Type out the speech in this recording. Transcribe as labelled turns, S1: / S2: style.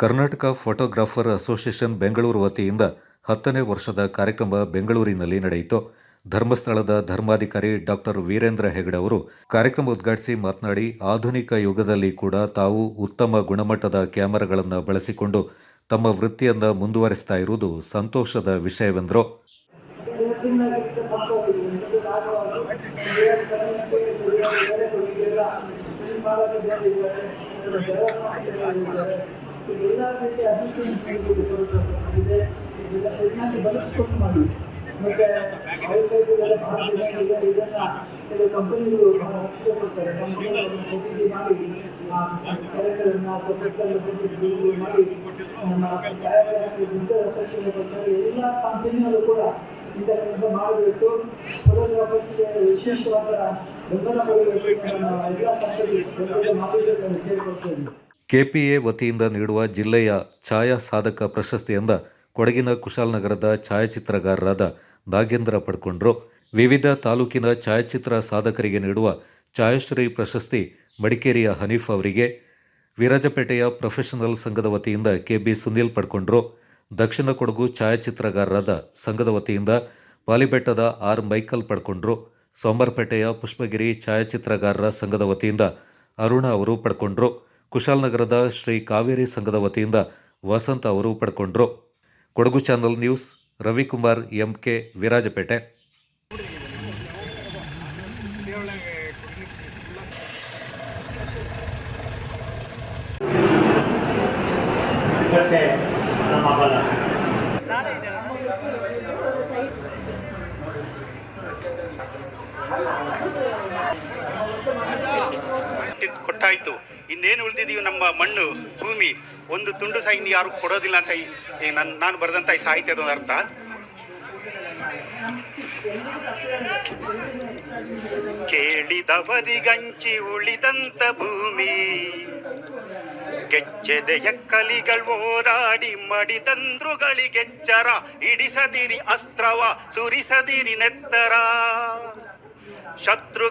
S1: Karnataka photographer association Bengaluru ವತಿಯಿಂದ ಹತ್ತನೇ ವರ್ಷದ ಕಾರ್ಯಕ್ರಮ ಬೆಂಗಳೂರಿನಲ್ಲಿ ನಡೆಯಿತು. ಧರ್ಮಸ್ಥಳದ ಧರ್ಮಾಧಿಕಾರಿ ಡಾಕ್ಟರ್ ವೀರೇಂದ್ರ ಹೆಗಡೆ ಅವರು ಕಾರ್ಯಕ್ರಮ ಉದ್ಘಾಟಿಸಿ ಮಾತನಾಡಿ, ಆಧುನಿಕ ಯುಗದಲ್ಲಿ ಕೂಡ ತಾವು ಉತ್ತಮ ಗುಣಮಟ್ಟದ ಕ್ಯಾಮೆರಾಗಳನ್ನು ಬಳಸಿಕೊಂಡು ತಮ್ಮ ವೃತ್ತಿಯನ್ನು ಮುಂದುವರಿಸ್ತಾ ಇರುವುದು ಸಂತೋಷದ ವಿಷಯವೆಂದರು.
S2: ಎಲ್ಲ ರೀತಿಯ ಅಸಿಸ್ಟೆನ್ಸ್ ಇದೆ ಇದೆಲ್ಲ ಸರಿಯಾಗಿ ಮಾಡಿ. ಮತ್ತೆ ಇದನ್ನ ಕೆಲವು ಕಂಪನಿಗಳು ಕೊಡ್ತಾರೆ. ಕಂಪನಿಗಳು ಖರೀದಿ ಮಾಡಿ, ಆ ಕೆರೆಗಳನ್ನ ಅಥವಾ ಮಾಡಿ, ನಮ್ಮ ರಕ್ಷಣೆ ಕೊಡ್ತಾರೆ. ಎಲ್ಲ ಕಂಪನಿಗಳು ಕೂಡ ಇಂಥ ಕೆಲಸ ಮಾಡಬೇಕು. ಫೋಟೋಗ್ರಾಫರ್ಸ್ಗೆ ವಿಶೇಷವಾದ ಬೆಂಬಲ ಕೊಡಬೇಕು ಎಲ್ಲ ಕಂಪನಿ ಮಾಡಬೇಕು ಅಂತ ಕೇಳ್ಕೊಳ್ತೇನೆ
S1: ಕೆಪಿಎ ವತಿಯಿಂದ ನೀಡುವ ಜಿಲ್ಲೆಯ ಛಾಯಾ ಸಾಧಕ ಪ್ರಶಸ್ತಿಯಿಂದ ಕೊಡಗಿನ ಕುಶಾಲನಗರದ ಛಾಯಾಚಿತ್ರಗಾರರಾದ ನಾಗೇಂದ್ರ ಪಡ್ಕೊಂಡ್ರು. ವಿವಿಧ ತಾಲೂಕಿನ ಛಾಯಾಚಿತ್ರ ಸಾಧಕರಿಗೆ ನೀಡುವ ಛಾಯಾಶ್ರೀ ಪ್ರಶಸ್ತಿ ಮಡಿಕೇರಿಯ ಹನೀಫ್ ಅವರಿಗೆ. ವಿರಾಜಪೇಟೆಯ ಪ್ರೊಫೆಷನಲ್ ಸಂಘದ ವತಿಯಿಂದ ಕೆಬಿ ಸುನೀಲ್ ಪಡ್ಕೊಂಡ್ರು. ದಕ್ಷಿಣ ಕೊಡಗು ಛಾಯಾಚಿತ್ರಗಾರರಾದ ಸಂಘದ ವತಿಯಿಂದ ಪಾಲಿಬೆಟ್ಟದ ಆರ್ ಮೈಕಲ್ ಪಡ್ಕೊಂಡ್ರು. ಸೋಮರ್ಪೇಟೆಯ ಪುಷ್ಪಗಿರಿ ಛಾಯಾಚಿತ್ರಗಾರರ ಸಂಘದ ವತಿಯಿಂದ ಅರುಣ ಅವರು ಪಡ್ಕೊಂಡ್ರು. ಕುಶಾಲನಗರದ ಶ್ರೀ ಕಾವೇರಿ ಸಂಘದ ವತಿಯಿಂದ ವಸಂತ ಅವರು ಪಡ್ಕೊಂಡ್ರು. Kodagu channel news, Ravikumar
S3: M K Virajpete
S4: ಕೊಟ್ಟಿದ್ ಕೊಟ್ಟಾಯ್ತು. ಇನ್ನೇನು ಉಳಿದಿದೀವಿ ನಮ್ಮ ಮಣ್ಣು, ಭೂಮಿ, ಒಂದು ತುಂಡು ಸಹ ಇನ್ನು ಯಾರು ಕೊಡೋದಿಲ್ಲ ಅಂತ ಈ ಈ ನನ್ ಬರೆದಂತ ಈ ಸಾಹಿತ್ಯದ ಒಂದು ಅರ್ಥ. ಕೇಳಿದವರಿಗಂಚಿ ಉಳಿದಂತ ಭೂಮಿ, ಗೆಜ್ಜೆದೆಯ ಕಲಿಗಳು ಹೋರಾಡಿ ಮಡಿದಂದ್ರುಗಳಿಗೆಚ್ಚರ ಇಡಿಸದಿರಿ ಅಸ್ತ್ರವ, ಸುರಿಸದಿರಿ ನೆತ್ತರ. ಶತ್ರು